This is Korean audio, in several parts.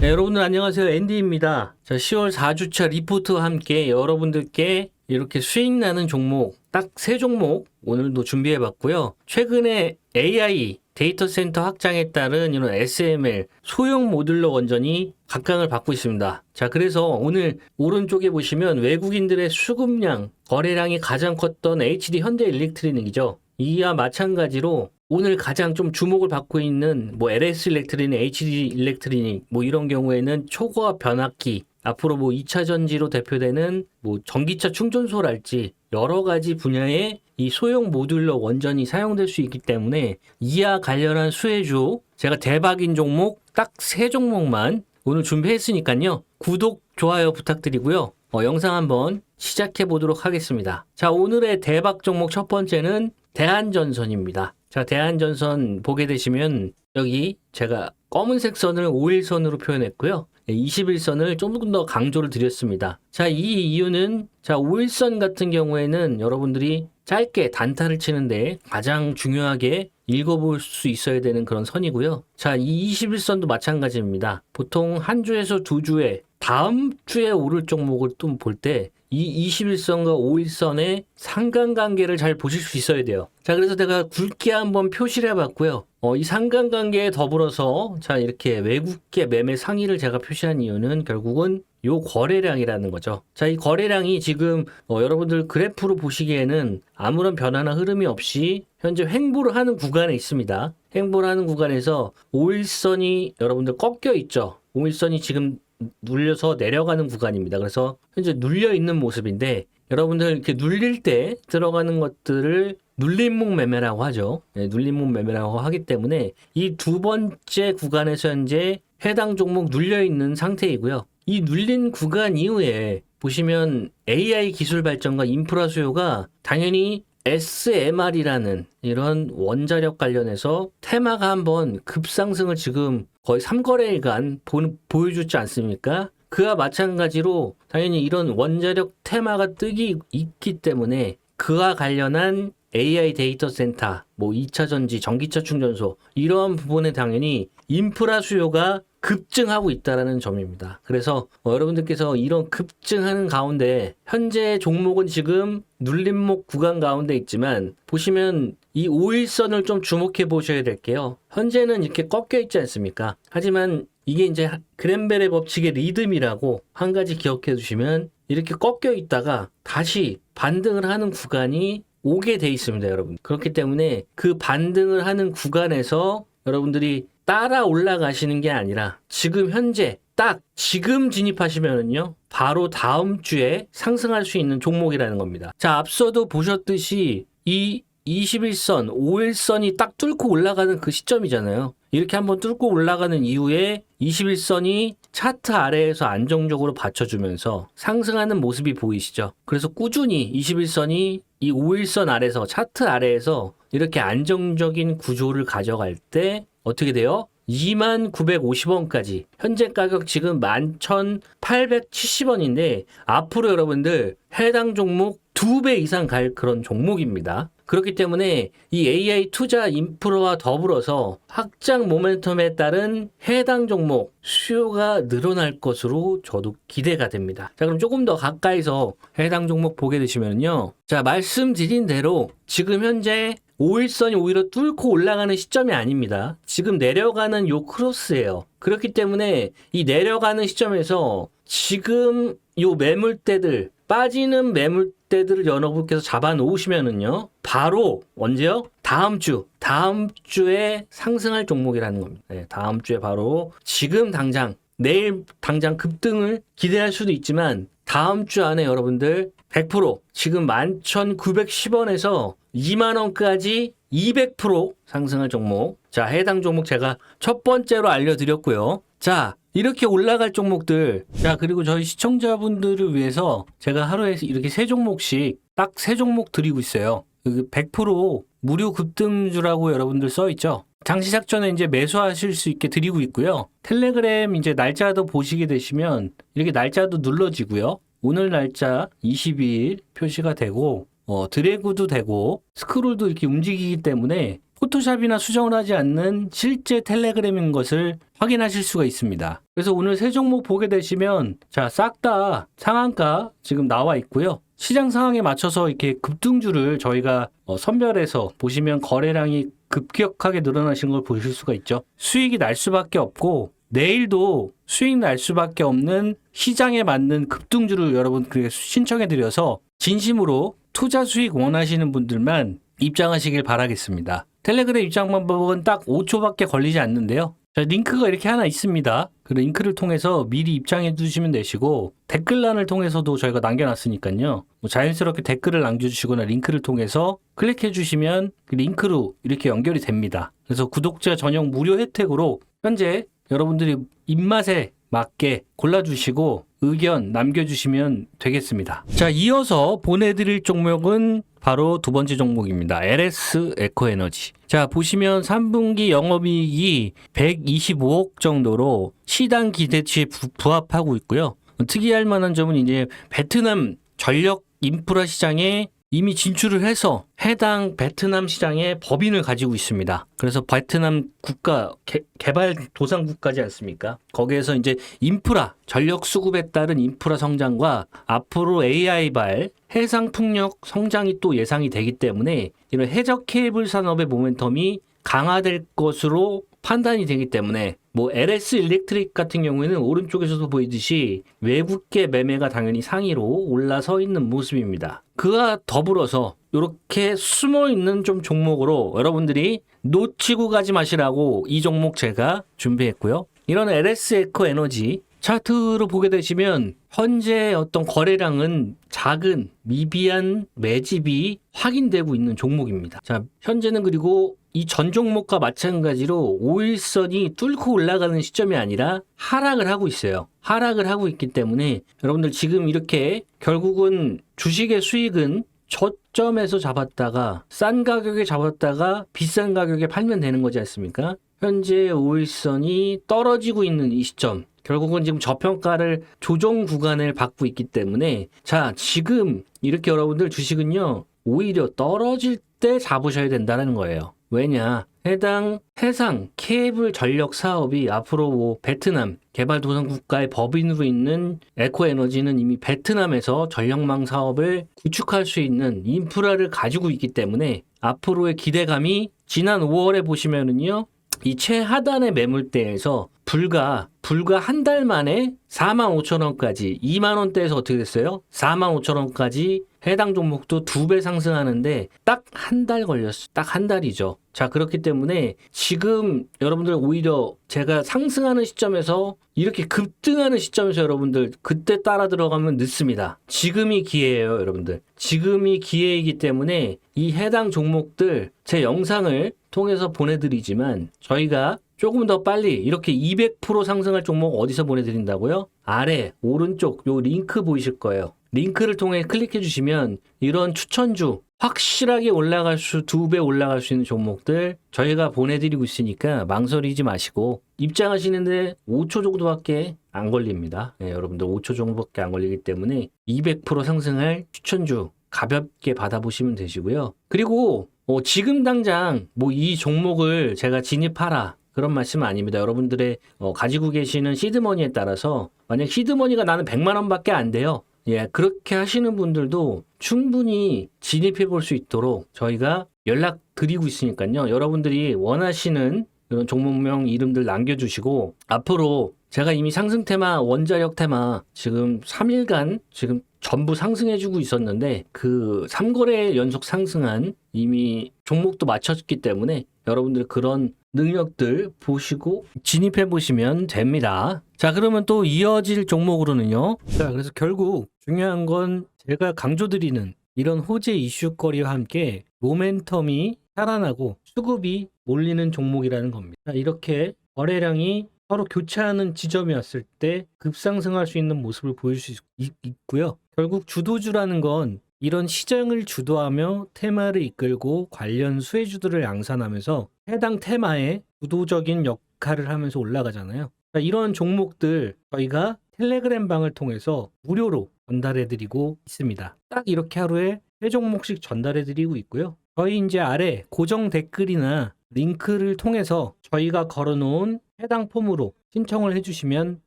네, 여러분들 안녕하세요. 앤디입니다. 자, 10월 4주차 리포트와 함께 여러분들께 이렇게 수익 나는 종목, 딱 세 종목 오늘도 준비해 봤고요. 최근에 AI 데이터 센터 확장에 따른 이런 SML 소형 모듈러 원전이 각광을 받고 있습니다. 자, 그래서 오늘 오른쪽에 보시면 외국인들의 수급량, 거래량이 가장 컸던 HD 현대 일렉트리닉이죠. 이와 마찬가지로 오늘 가장 좀 주목을 받고 있는 뭐 LS 일렉트리닉, HD 일렉트리닉 뭐 이런 경우에는 초고압 변압기 앞으로 뭐 2차 전지로 대표되는 뭐 전기차 충전소랄지 여러 가지 분야의 이 소형 모듈러 원전이 사용될 수 있기 때문에 이와 관련한 수혜주 제가 대박인 종목 딱 세 종목만 오늘 준비했으니까요. 구독, 좋아요 부탁드리고요. 어, 영상 한번 시작해 보도록 하겠습니다. 자, 오늘의 대박 종목 첫 번째는 대한전선입니다. 자, 대한전선 보게 되시면 여기 제가 검은색 선을 5일선으로 표현했고요. 21선을 조금 더 강조를 드렸습니다. 자, 이 이유는 자, 5일선 같은 경우에는 여러분들이 짧게 단타를 치는데 가장 중요하게 읽어볼 수 있어야 되는 그런 선이고요. 자, 이 21선도 마찬가지입니다. 보통 한 주에서 두 주에 다음 주에 오를 종목을 또 볼 때 이 21선과 5일선의 상관관계를 잘 보실 수 있어야 돼요. 자, 그래서 제가 굵게 한번 표시를 해봤고요. 어, 이 상관관계에 더불어서 자, 이렇게 외국계 매매 상위를 제가 표시한 이유는 결국은 요 거래량이라는 거죠. 자, 이 거래량이 지금 어, 여러분들 그래프로 보시기에는 아무런 변화나 흐름이 없이 현재 횡보를 하는 구간에 있습니다. 횡보를 하는 구간에서 5일선이 여러분들 꺾여 있죠. 5일선이 지금 눌려서 내려가는 구간입니다. 그래서 현재 눌려 있는 모습인데 여러분들 이렇게 눌릴 때 들어가는 것들을 눌림목 매매라고 하죠. 네, 눌림목 매매라고 하기 때문에 이 두 번째 구간에서 현재 해당 종목 눌려 있는 상태이고요. 이 눌린 구간 이후에 보시면 AI 기술 발전과 인프라 수요가 당연히 SMR이라는 이런 원자력 관련해서 테마가 한번 급상승을 지금 거의 3거래일간 보, 보여주지 않습니까? 그와 마찬가지로 당연히 이런 원자력 테마가 뜨기 있기 때문에 그와 관련한 AI 데이터 센터, 뭐 2차 전지, 전기차 충전소 이러한 부분에 당연히 인프라 수요가 급증하고 있다라는 점입니다. 그래서 어, 여러분들께서 이런 급증하는 가운데 현재 종목은 지금 눌림목 구간 가운데 있지만 보시면 이 5일선을 좀 주목해 보셔야 될게요. 현재는 이렇게 꺾여 있지 않습니까? 하지만 이게 이제 그랜벨의 법칙의 리듬이라고 한 가지 기억해 두시면 이렇게 꺾여 있다가 다시 반등을 하는 구간이 오게 돼 있습니다, 여러분. 그렇기 때문에 그 반등을 하는 구간에서 여러분들이 따라 올라가시는 게 아니라 지금 현재 딱 지금 진입하시면은요 바로 다음 주에 상승할 수 있는 종목이라는 겁니다. 자 앞서도 보셨듯이 이 21선, 5일선이 딱 뚫고 올라가는 그 시점이잖아요. 이렇게 한번 뚫고 올라가는 이후에 21선이 차트 아래에서 안정적으로 받쳐주면서 상승하는 모습이 보이시죠? 그래서 꾸준히 21선이 이 5일선 아래에서 차트 아래에서 이렇게 안정적인 구조를 가져갈 때 어떻게 돼요? 2950원까지 현재 가격 지금 11,870원인데 앞으로 여러분들 해당 종목 두 배 이상 갈 그런 종목입니다. 그렇기 때문에 이 AI 투자 인프라와 더불어서 확장 모멘텀에 따른 해당 종목 수요가 늘어날 것으로 저도 기대가 됩니다. 자, 그럼 조금 더 가까이서 해당 종목 보게 되시면요. 자, 말씀드린 대로 지금 현재 5일선이 오히려 뚫고 올라가는 시점이 아닙니다. 지금 내려가는 요 크로스예요. 그렇기 때문에 이 내려가는 시점에서 지금 요 매물대들 빠지는 매물 대들을 여러분께서 잡아 놓으시면은요. 바로 언제요? 다음 주, 다음 주에 상승할 종목이라는 겁니다. 네, 다음 주에 바로 지금 당장 내일 당장 급등을 기대할 수도 있지만 다음 주 안에 여러분들 100% 지금 11,910원에서 2만 원까지 200% 상승할 종목. 자, 해당 종목 제가 첫 번째로 알려 드렸고요. 자, 이렇게 올라갈 종목들. 자, 그리고 저희 시청자분들을 위해서 제가 하루에 이렇게 세 종목씩 딱 세 종목 드리고 있어요. 100% 무료 급등주라고 여러분들 써 있죠. 장시 작전에 이제 매수하실 수 있게 드리고 있고요. 텔레그램 이제 날짜도 보시게 되시면 이렇게 날짜도 눌러지고요. 오늘 날짜 22일 표시가 되고 어, 드래그도 되고 스크롤도 이렇게 움직이기 때문에 포토샵이나 수정을 하지 않는 실제 텔레그램인 것을 확인하실 수가 있습니다. 그래서 오늘 세 종목 보게 되시면 자, 싹 다 상한가 지금 나와 있고요. 시장 상황에 맞춰서 이렇게 급등주를 저희가 어, 선별해서 보시면 거래량이 급격하게 늘어나신 걸 보실 수가 있죠. 수익이 날 수밖에 없고 내일도 수익 날 수밖에 없는 시장에 맞는 급등주를 여러분들에게 신청해 드려서 진심으로 투자 수익 원하시는 분들만 입장하시길 바라겠습니다. 텔레그램 입장 방법은 딱 5초밖에 걸리지 않는데요. 자, 링크가 이렇게 하나 있습니다. 그 링크를 통해서 미리 입장해 두시면 되시고 댓글란을 통해서도 저희가 남겨놨으니까요. 뭐 자연스럽게 댓글을 남겨주시거나 링크를 통해서 클릭해 주시면 그 링크로 이렇게 연결이 됩니다. 그래서 구독자 전용 무료 혜택으로 현재 여러분들이 입맛에 맞게 골라주시고 의견 남겨주시면 되겠습니다. 자, 이어서 보내드릴 종목은 바로 두 번째 종목입니다. LS 에코에너지. 자, 보시면 3분기 영업이익이 125억 정도로 시당 기대치에 부, 부합하고 있고요. 특이할 만한 점은 이제 베트남 전력 인프라 시장에 이미 진출을 해서 해당 베트남 시장에 법인을 가지고 있습니다. 그래서 베트남 국가 개, 개발 도상 국가지 않습니까? 거기에서 이제 인프라 전력 수급에 따른 인프라 성장과 앞으로 AI발 해상 풍력 성장이 또 예상이 되기 때문에 이런 해적 케이블 산업의 모멘텀이 강화될 것으로 판단이 되기 때문에 뭐 LS 일렉트릭 같은 경우에는 오른쪽에서도 보이듯이 외국계 매매가 당연히 상위로 올라서 있는 모습입니다. 그와 더불어서 이렇게 숨어 있는 좀 종목으로 여러분들이 놓치고 가지 마시라고 이 종목 제가 준비했고요. 이런 LS 에코 에너지 차트로 보게 되시면 현재 어떤 거래량은 작은 미비한 매집이 확인되고 있는 종목입니다. 자, 현재는 그리고 이 전 종목과 마찬가지로 5일선이 뚫고 올라가는 시점이 아니라 하락을 하고 있어요. 하락을 하고 있기 때문에 여러분들 지금 이렇게 결국은 주식의 수익은 저점에서 잡았다가 싼 가격에 잡았다가 비싼 가격에 팔면 되는 거지 않습니까? 현재 5일선이 떨어지고 있는 이 시점 결국은 지금 저평가를 조정 구간을 받고 있기 때문에 자 지금 이렇게 여러분들 주식은요 오히려 떨어질 때 잡으셔야 된다는 거예요. 왜냐 해당 해상 케이블 전력 사업이 앞으로 뭐 베트남 개발도상 국가의 법인으로 있는 에코에너지는 이미 베트남에서 전력망 사업을 구축할 수 있는 인프라를 가지고 있기 때문에 앞으로의 기대감이 지난 5월에 보시면은요 이 최하단의 매물대에서 불과 불과 한 달 만에 4만 5천 원까지 2만 원대에서 어떻게 됐어요? 4만 5천 원까지 해당 종목도 두 배 상승하는데 딱 한 달 걸렸어. 딱한 달이죠. 자, 그렇기 때문에 지금 여러분들 오히려 제가 상승하는 시점에서 이렇게 급등하는 시점에서 여러분들 그때 따라 들어가면 늦습니다. 지금이 기회예요, 여러분들. 지금이 기회이기 때문에 이 해당 종목들 제 영상을 통해서 보내드리지만 저희가 조금 더 빨리 이렇게 200% 상승할 종목 어디서 보내드린다고요? 아래 오른쪽 요 링크 보이실 거예요. 링크를 통해 클릭해 주시면 이런 추천주 확실하게 올라갈 수, 두 배 올라갈 수 있는 종목들 저희가 보내드리고 있으니까 망설이지 마시고 입장하시는데 5초 정도밖에 안 걸립니다. 네, 여러분들 5초 정도밖에 안 걸리기 때문에 200% 상승할 추천주 가볍게 받아보시면 되시고요. 그리고 어, 지금 당장 뭐 이 종목을 제가 진입하라 그런 말씀은 아닙니다. 여러분들의 어, 가지고 계시는 시드머니에 따라서 만약 시드머니가 나는 100만 원밖에 안 돼요. 예, 그렇게 하시는 분들도 충분히 진입해 볼 수 있도록 저희가 연락 드리고 있으니까요. 여러분들이 원하시는 이런 종목명 이름들 남겨주시고 앞으로 제가 이미 상승 테마, 원자력 테마 지금 3일간 지금 전부 상승해주고 있었는데 그 3거래 연속 상승한 이미 종목도 맞췄기 때문에 여러분들 그런 능력들 보시고 진입해 보시면 됩니다. 자, 그러면 또 이어질 종목으로는요. 자, 그래서 결국 중요한 건 제가 강조드리는 이런 호재 이슈거리와 함께 모멘텀이 살아나고 수급이 몰리는 종목이라는 겁니다. 자, 이렇게 거래량이 서로 교차하는 지점이었을 때 급상승할 수 있는 모습을 보일 수 있, 있고요. 결국 주도주라는 건 이런 시장을 주도하며 테마를 이끌고 관련 수혜주들을 양산하면서 해당 테마에 주도적인 역할을 하면서 올라가잖아요. 자, 이런 종목들 저희가 텔레그램 방을 통해서 무료로 전달해드리고 있습니다. 딱 이렇게 하루에 세 종목씩 전달해드리고 있고요. 저희 이제 아래 고정 댓글이나 링크를 통해서 저희가 걸어놓은 해당 폼으로 신청을 해주시면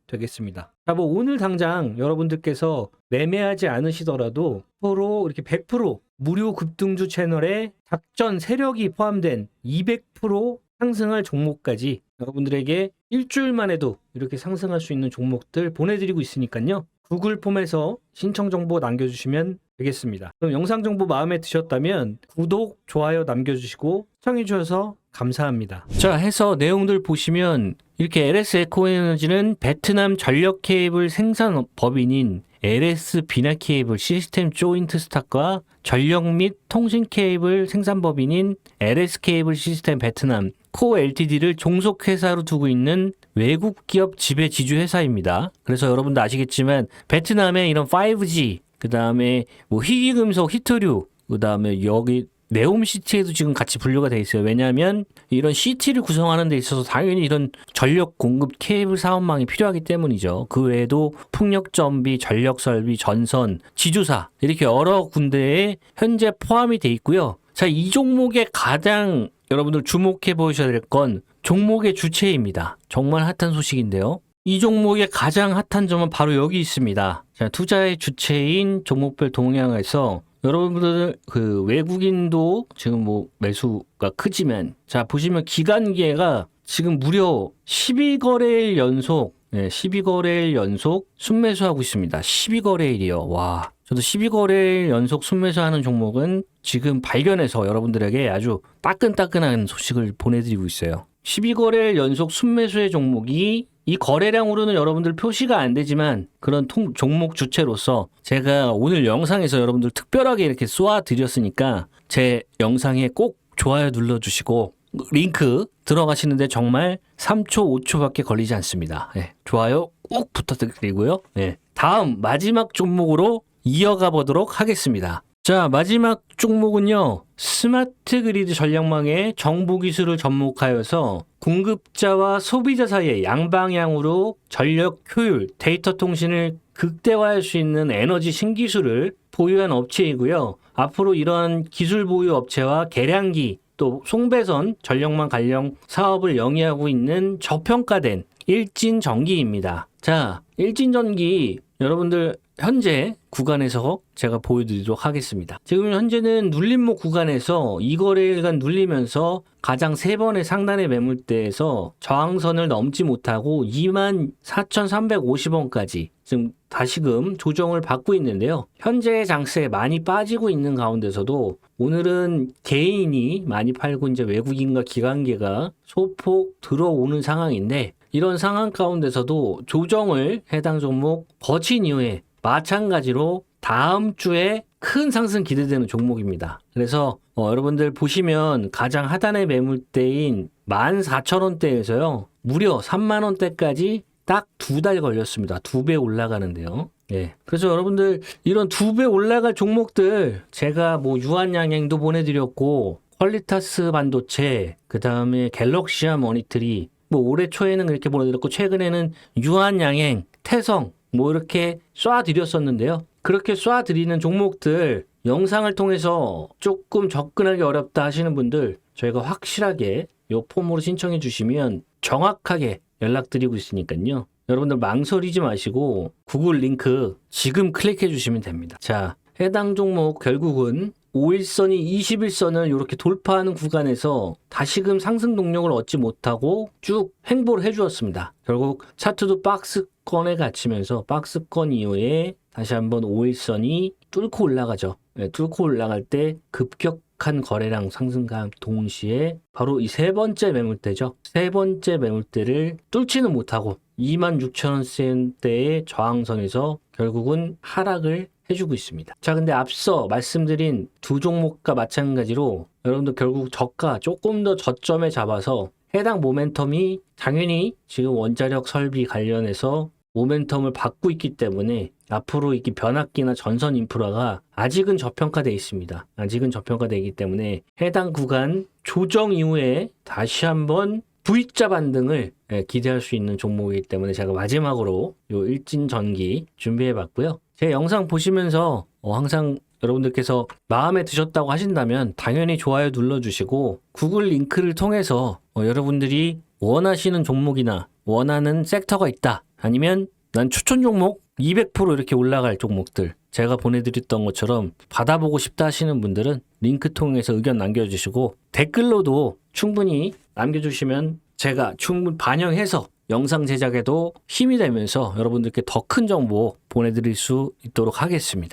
되겠습니다. 자, 뭐 오늘 당장 여러분들께서 매매하지 않으시더라도 서로 이렇게 100% 무료 급등주 채널에 작전 세력이 포함된 200% 상승할 종목까지 여러분들에게 일주일만 해도 이렇게 상승할 수 있는 종목들 보내드리고 있으니까요. 구글 폼에서 신청 정보 남겨주시면 되겠습니다. 그럼 영상 정보 마음에 드셨다면 구독, 좋아요 남겨주시고 시청해주셔서 감사합니다. 자, 해서 내용들 보시면 이렇게 LS 에코에너지는 베트남 전력 케이블 생산 법인인 LS 비나 케이블 시스템 조인트 스탁과 전력 및 통신 케이블 생산 법인인 LS 케이블 시스템 베트남 코 LTD를 종속 회사로 두고 있는 외국 기업 지배 지주 회사입니다. 그래서 여러분도 아시겠지만 베트남의 이런 5G 그 다음에 뭐 희귀금속 히토류 그 다음에 여기 네옴 시티에도 지금 같이 분류가 돼 있어요. 왜냐하면 이런 시티를 구성하는 데 있어서 당연히 이런 전력 공급 케이블 사업망이 필요하기 때문이죠. 그 외에도 풍력 전비, 전력 설비, 전선, 지주사 이렇게 여러 군데에 현재 포함이 돼 있고요. 자, 이 종목의 가장 여러분들 주목해 보셔야 될 건 종목의 주체입니다. 정말 핫한 소식인데요. 이 종목의 가장 핫한 점은 바로 여기 있습니다. 자, 투자의 주체인 종목별 동향에서 여러분들 그 외국인도 지금 뭐 매수가 크지만 자 보시면 기간계가 지금 무려 12거래일 연속 네, 12거래일 연속 순매수하고 있습니다. 12거래일이요. 와. 저도 12거래일 연속 순매수하는 종목은 지금 발견해서 여러분들에게 아주 따끈따끈한 소식을 보내드리고 있어요. 12거래일 연속 순매수의 종목이 이 거래량으로는 여러분들 표시가 안 되지만 그런 통, 종목 주체로서 제가 오늘 영상에서 여러분들 특별하게 이렇게 쏘아 드렸으니까 제 영상에 꼭 좋아요 눌러주시고 링크 들어가시는데 정말 3초, 5초밖에 걸리지 않습니다. 예, 좋아요 꼭 부탁드리고요. 예, 다음 마지막 종목으로 이어가 보도록 하겠습니다. 자, 마지막 종목은요. 스마트 그리드 전략망의 정보 기술을 접목하여서 공급자와 소비자 사이의 양방향으로 전력 효율, 데이터 통신을 극대화할 수 있는 에너지 신기술을 보유한 업체이고요. 앞으로 이런 기술 보유 업체와 계량기 또 송배선 전력망 관련 사업을 영위하고 있는 저평가된 일진 전기입니다. 자, 일진 전기 여러분들 현재 구간에서 제가 보여드리도록 하겠습니다. 지금 현재는 눌림목 구간에서 이 거래일간 눌리면서 가장 세 번의 상단의 매물대에서 저항선을 넘지 못하고 24,350원까지 지금 다시금 조정을 받고 있는데요. 현재 장세에 많이 빠지고 있는 가운데서도 오늘은 개인이 많이 팔고 이제 외국인과 기관계가 소폭 들어오는 상황인데 이런 상황 가운데서도 조정을 해당 종목 거친 이후에 마찬가지로 다음 주에 큰 상승 기대되는 종목입니다. 그래서 어, 여러분들 보시면 가장 하단의 매물대인 14,000원대에서요. 무려 3만원대까지 딱 두 달 걸렸습니다. 두 배 올라가는데요. 예. 그래서 여러분들 이런 두 배 올라갈 종목들 제가 뭐 유한양행도 보내드렸고 퀄리타스 반도체 그 다음에 갤럭시아 머니터리 뭐 올해 초에는 그렇게 보내드렸고 최근에는 유한양행 태성 뭐 이렇게 쏴드렸었는데요. 그렇게 쏴드리는 종목들 영상을 통해서 조금 접근하기 어렵다 하시는 분들 저희가 확실하게 요 폼으로 신청해 주시면 정확하게 연락드리고 있으니까요. 여러분들 망설이지 마시고 구글 링크 지금 클릭해 주시면 됩니다. 자, 해당 종목 결국은 5일선이 21선을 이렇게 돌파하는 구간에서 다시금 상승 동력을 얻지 못하고 쭉 횡보를 해주었습니다. 결국 차트도 박스 권에 갇히면서 박스권 이후에 다시 한번 5일선이 뚫고 올라가죠. 네, 뚫고 올라갈 때 급격한 거래량 상승과 동시에 바로 이 세 번째 매물대죠. 세 번째 매물대를 뚫지는 못하고 26,000원대의 저항선에서 결국은 하락을 해주고 있습니다. 자, 근데 앞서 말씀드린 두 종목과 마찬가지로 여러분들 결국 저가 조금 더 저점에 잡아서 해당 모멘텀이 당연히 지금 원자력 설비 관련해서 모멘텀을 받고 있기 때문에 앞으로 이게 변압기나 전선 인프라가 아직은 저평가되어 있습니다. 아직은 저평가되어 있기 때문에 해당 구간 조정 이후에 다시 한번 V자 반등을 예, 기대할 수 있는 종목이기 때문에 제가 마지막으로 요 일진 전기 준비해 봤고요. 제 영상 보시면서 어, 항상 여러분들께서 마음에 드셨다고 하신다면 당연히 좋아요 눌러주시고 구글 링크를 통해서 어, 여러분들이 원하시는 종목이나 원하는 섹터가 있다. 아니면 난 추천 종목 200% 이렇게 올라갈 종목들 제가 보내드렸던 것처럼 받아보고 싶다 하시는 분들은 링크 통해서 의견 남겨주시고 댓글로도 충분히 남겨주시면 제가 충분히 반영해서 영상 제작에도 힘이 되면서 여러분들께 더 큰 정보 보내드릴 수 있도록 하겠습니다.